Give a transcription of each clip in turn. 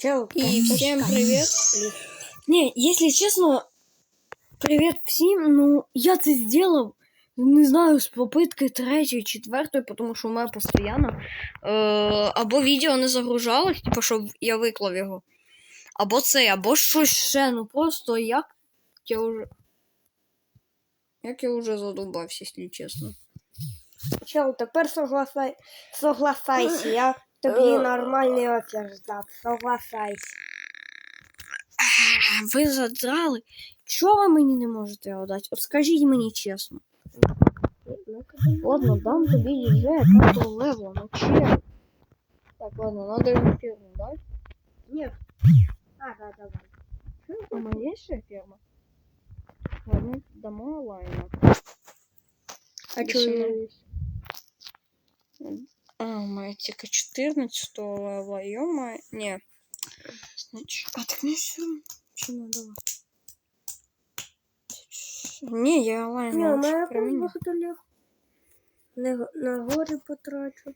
Чел, И всем привет. Не, если честно, привет всім. Ну, я це зробив, не знаю, з попитки третьої, четвертої, тому що у мене постійно е, або відео не загружалось, типу, щоб я виклав його. Або це, або щось ще. Ну просто як я вже. Як я вже задовбався, якщо чесно. Чел, тепер согласай... согласайся. Я тобі Е. нормальний офер здав. Согласайся. Ви задрали? Чого ви мені не можете його дати? От скажіть мені чесно. Ладно, дам тобі діджея п'ятого левела, ну чел. Так, ладно, надо ему ферму дать. Ні. Ага, давай. А у меня есть ще ферма? Ладно, дамо лайна. А Без чого сумнів. я А, у тільки 14 левела, ё Не. Значит, а так не все. Чи не давай? Не, я лайн. Ні, я у лучше мене про якось мене. багато. На, на горі потрачу.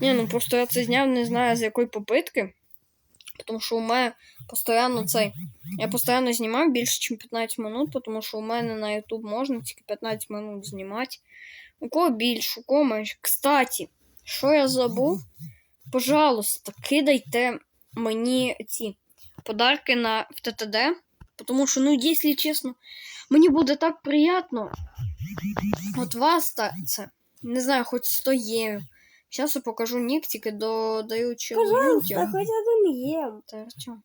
Не, ну просто я це зняв, не знаю з якої попитки. Тому що у мене постійно цей. Я постійно знімав більше, ніж 15 минут, тому що у мене на YouTube можна тільки 15 минут знімати. У кого більше, у кого менше. Кстати, що я забув? Пожалуйста, кидайте мені ці подарки на в ТТД. Тому що, ну, якщо чесно, мені буде так приємно. От вас та це. Не знаю, хоч 100 євро. Сейчас я покажу ник, тільки додаю Пожалуйста, хоч один єм. Та Артем.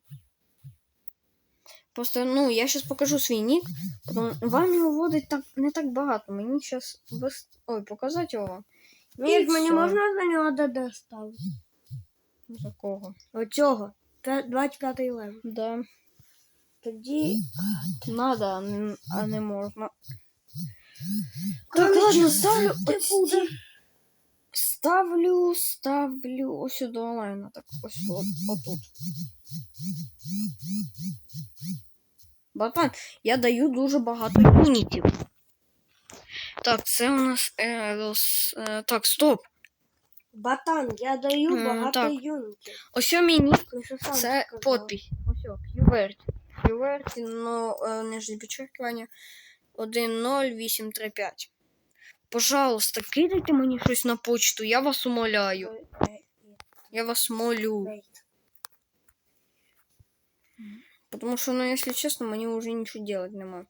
Просто, ну, я сейчас покажу свій нік. Потім вам його вводить так, не так багато. Мені зараз вис... Ой, показати його. Мені, І мені всьо. можна за нього ДД ставити? За кого? Оцього. П'я- 25 лев. Да. Тоді... Надо, а не- можна. Так, ладно, ставлю. ти ось буде. ці- Ставлю, ставлю ось сюди онлайн, так ось от, отут. Братан, я даю дуже багато юнітів. Так, це у нас е, е, так, стоп. Батан, я даю М, багато так. юнітів. Ось Ти що сам це сказав. подпись. Ось о, QWERTY. QWERTY, ну, е, нижнє підчеркування 10835. Пожалуйста, кидайте мені щось на почту, я вас умоляю. Ой, ой, Я вас молю. ой. Потому что, ну, если честно, мне уже ничего делать нема.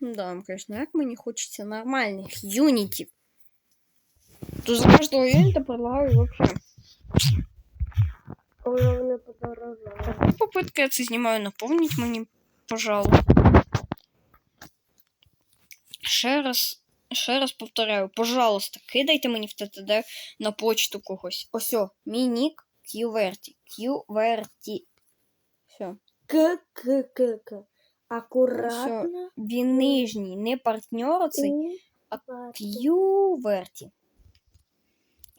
Да, конечно, як мені хочеться нормальних юнітів. То за кожного юніта предлагаю вообще. Коли вони подорожали. Таку попитку я це знімаю, наповніть мені, пожалуйста. Ще раз, ще раз повторяю, пожалуйста, кидайте мені в ТТД на почту когось. Ось, мій нік QWERTY. QWERTY. Все. К, К, К, К. Акуратно. Він нижній, не партнер цей, а. QWERTY.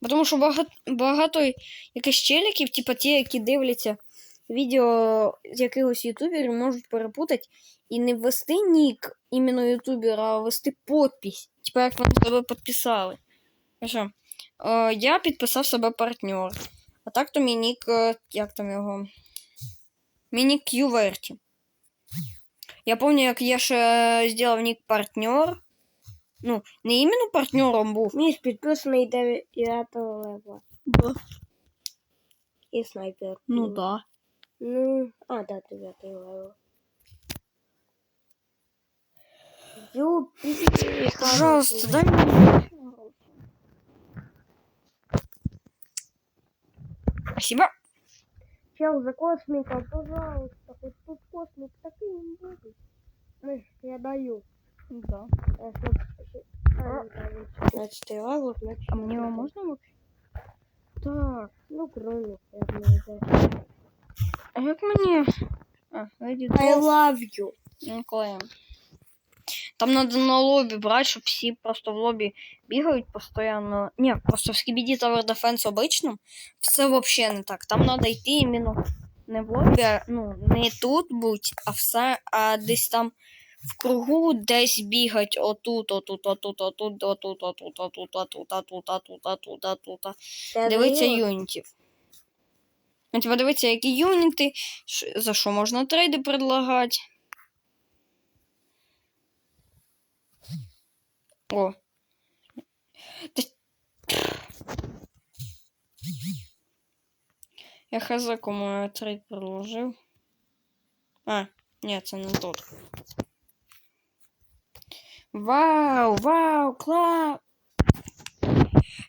Тому що багато, багато якихось челіків, типу ті, які дивляться відео з якихось ютуберів, можуть перепутати і не ввести нік іменно ютубера, а ввести подпись. Типа як вони себе підписали. Що? Е, я підписав себе партнер. А так то мій нік, е, як там його? Мій нік QWERTY. Я пам'ятаю, як я ще зробив нік партнер. Ну, не іменно партнером був. Між підписаний 9 левела. Да. І снайпер. Ну да. Ну, а, да, 9 левел. Юпи. Пожалуйста, дай мне. Спасибо. Чел, за космика, пожалуйста. Хоть тут космик такий не буде. Ну, я даю. Да. А, чтоб- а, ну, 15 левел, значит. А мне его можно вообще? Так. Ну, кроме, я да. А як мені? А, I love you. Ну. Там надо на лобі брати, щоб всі просто в лобі бігають постійно. Ні, просто в Skibidi Tower Defense обичному все вообще не так. Там надо йти іменно не в лобі, а, ну, не тут будь, а все, а десь там в кругу десь бігать отут, отут, отут, отут, отут, отут, отут, отут, отут, отут, отут, отут. Це Дивиться юнітів. Ну, типа, дивиться, які юніти, за що можна трейди предлагати. О. Я хз, кому я трейд предложив. А, ні, це не тот. Вау, вау, клас!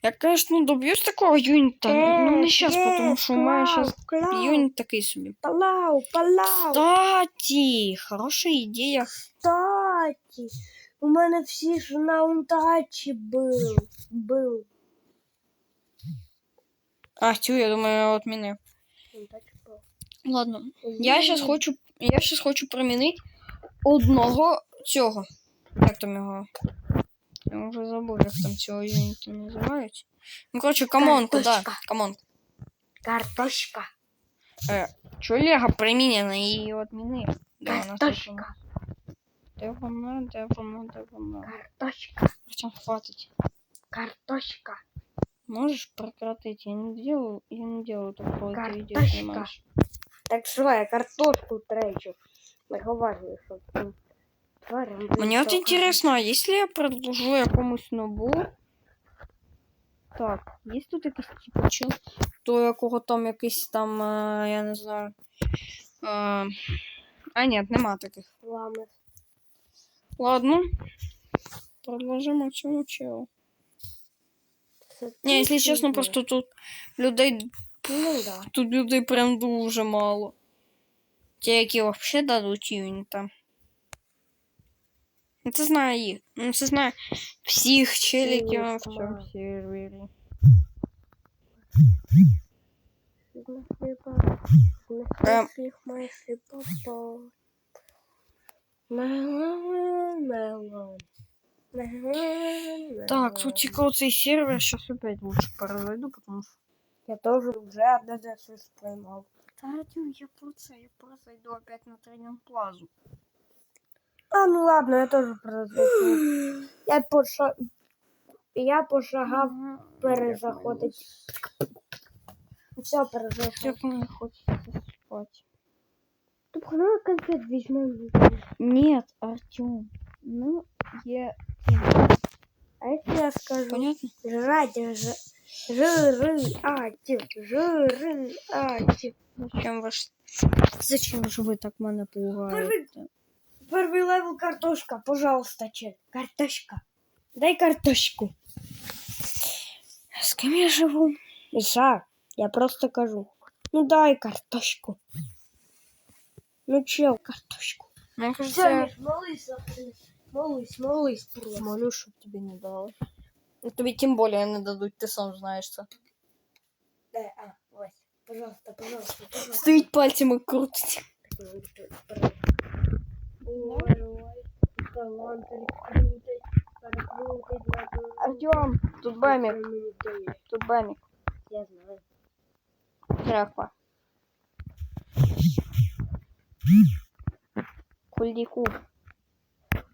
Я, конечно, доб'юсь такого юніта. Ну, не сейчас, Е, потому що у мене сейчас клау, юніт такий собі. Палау, палау. Кстати, хороша ідея. Кстати, у мене всі ж на унтачі був. Був. А, тю, я думаю, отмінив. Ладно. Я сейчас хочу. Я сейчас хочу примінити одного цього. Як там його? Я уже забыл, как там цього юніта називають. Ну, короче, камон, куда? Камон. Картошка. Э, чё Лего применено и ее отмены? Да, Картошка. Девона, да девона. Картошка. Причем хватить. Картошка. Можешь прекратить? Я не делаю, я не делаю такого, ты видео снимаешь. Так що я картошку тречу. Наговариваю, що Мне вот интересно, а если я предложу якомусь нобу? Так, є тут якийсь типу чел, то якого там якийсь там, я не знаю. А ні, нема таких. Ламес. Ладно. Предложимо цьому челу. Ні, якщо чесно, просто тут людей Ну да. Тут людей прям дуже мало. Ті, які взагалі дадуть юніта. Ну, Це знає їх. Ну, це знає всіх челіків на Всіх всьому знає. сервері. Ем. Мелон, мелон. Мелон, Так, тут тільки оцей сервер сейчас опять лучше переведу, потому что... Я тоже уже одне щось поймав. Та, Артем, я про це, я просто йду опять на тренінг плазу. А, ну ладно, я тоже продолжу. Я поша... Я пошагав перезаходить. Все, перезаходить. мне хочется спать. Ты похоже конфет возьмем? Нет, Артем. Ну, я... А если я скажу? Понятно? Жрать, ж... жирать, жирать. Зачем ваш... Зачем же вы так меня пугаете? Первый левел картошка, пожалуйста, чек. Картошка. Дай картошку. З ким я живу? Иша, я просто кажу. Ну дай картошку. Ну чел, картошку. Мені кажется, молись, молись, молись. просто. молю, щоб тобі не дали. Ну, Тобі тим більше не дадуть, ти сам знаєш це. Дай, а, ось. Пожалуйста, пожалуйста, пожалуйста. Стоїть пальцями крутить. Ой, ой, талант перекрутить, перекрутить, надо. Артем, тут бамик, Мені дає. тут бамик. Я знаю. Тряпа. Кульдіку.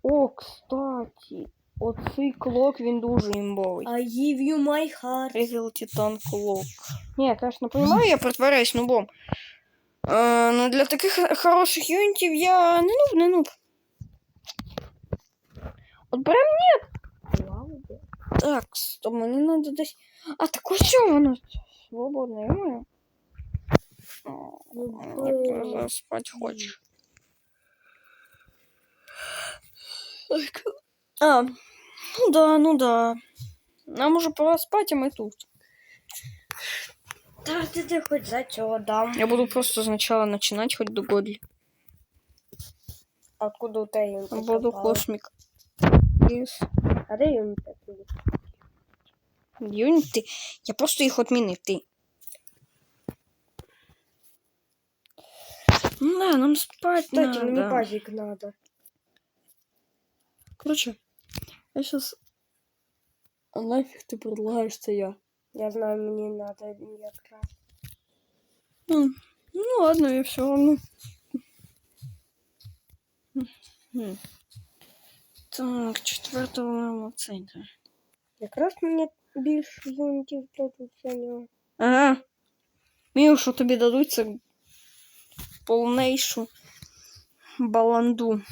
О, кстати, оцей клок він дуже імбовий. I give you my heart. Ревел Титан Клок. Не, конечно, понимаю, я притворяюсь нубом. Е, но для таких хороших юнітів я не нуб, не нуб. От прям Ладно. так, стоп, мені надо десь. А так ось що воно свободне, я маю. Ну, Я спать хочу. Так. А, ну да, ну да. Нам уже пора спать, а мы тут. Да, ты, ты хоть за чего дам. Я буду просто сначала начинать хоть до Годли. Откуда у тебя Буду космик. Yes. А ты юниты? Юниты? Я просто их отменил, ты. Ну да, нам спать Кстати, надо. мне базик надо. Короче, я сейчас... А нафиг ты предлагаешься я? Я знаю, мені надо якраз. Ну, ну ладно, я все равно. М. Так, четвертого центра. Якраз мені більше юнітів дадуть за нього. Ага. Мію, що тобі дадуть, це повнішу баланду.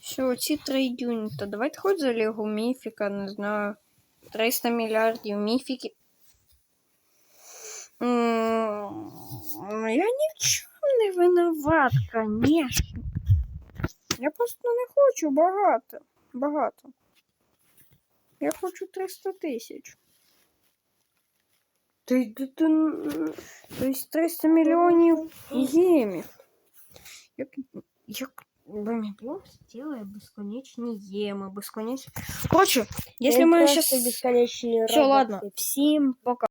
Все, ці три юніта. Давайте хоч за Лігу Міфіка, не знаю. 300 мільярдів міфіки. М, Я ні в чому не винуват, конечно. Я просто не хочу багато. Багато. Я хочу 300 тисяч. Ти, ти, ти, м, то 300 мільйонів ємів. Як, як Боміблок сделає безконечні єми, безконечні... Короче, если мы ми сейчас... Бесконечные Все, ладно. Всем пока.